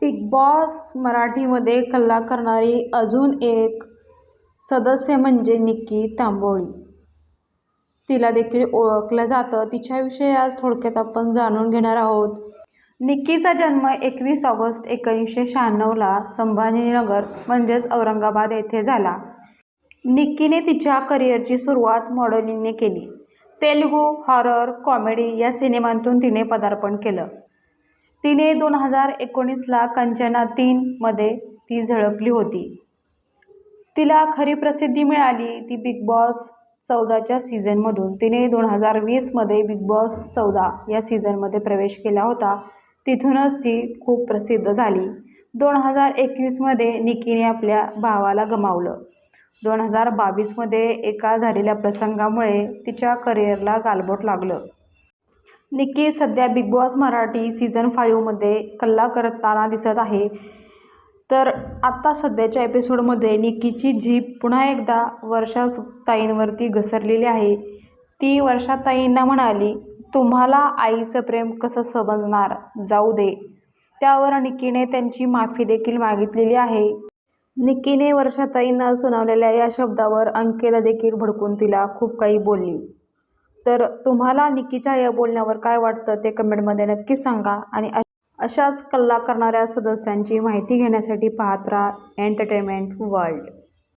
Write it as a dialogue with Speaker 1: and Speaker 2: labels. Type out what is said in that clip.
Speaker 1: Big boss मराठीमध्ये कल्ला करणारी अजून एक सदस्य म्हणजे निक्की तांबोळी. तिला देखील ओळखलं जातं. तिच्याविषयी आज थोडक्यात आपण जाणून घेणार आहोत. निक्कीचा जन्म एकवीस ऑगस्ट एकोणीसशे शहाण्णवला संभाजीनगर म्हणजेच औरंगाबाद येथे झाला. निक्कीने तिच्या करिअरची सुरुवात मॉडेलिंगने केली. तेलुगू हॉरर कॉमेडी या सिनेमांतून तिने पदार्पण केलं. तिने दोन हजार एकोणीसला कंचना तीनमध्ये ती झळकली होती. तिला खरी प्रसिद्धी मिळाली ती बिग बॉस चौदाच्या सीझनमधून तिने दोन हजार वीसमध्ये बिग बॉस चौदा या सीझनमध्ये प्रवेश केला होता. तिथूनच ती खूप प्रसिद्ध झाली. दोन हजार एकवीसमध्ये निकीने आपल्या भावाला गमावलं. दोन हजार बावीसमध्ये एका झालेल्या प्रसंगामुळे तिच्या करिअरला गालबोट लागलं. निक्की सध्या बिग बॉस मराठी सीझन फाईव्हमध्ये कल्ला करताना दिसत आहे. तर आत्ता सध्याच्या एपिसोडमध्ये निक्कीची जीप पुन्हा एकदा वर्षा ताईंवरती घसरलेली आहे. ती वर्षा ताईंना म्हणाली तुम्हाला आईचं प्रेम कसं समजणार? जाऊ दे. त्यावर निक्कीने त्यांची माफी देखील मागितलेली आहे. निक्कीने वर्षाताईंना सुनावलेल्या या शब्दावर अंकिता देखील भडकून तिला खूप काही बोलली. तर तुम्हाला निकीच्या या बोलण्यावर काय वाटतं ते कमेंटमध्ये नक्की सांगा. आणि अशाच कल्ला करणाऱ्या सदस्यांची माहिती घेण्यासाठी पाहत राहा एंटरटेनमेंट वर्ल्ड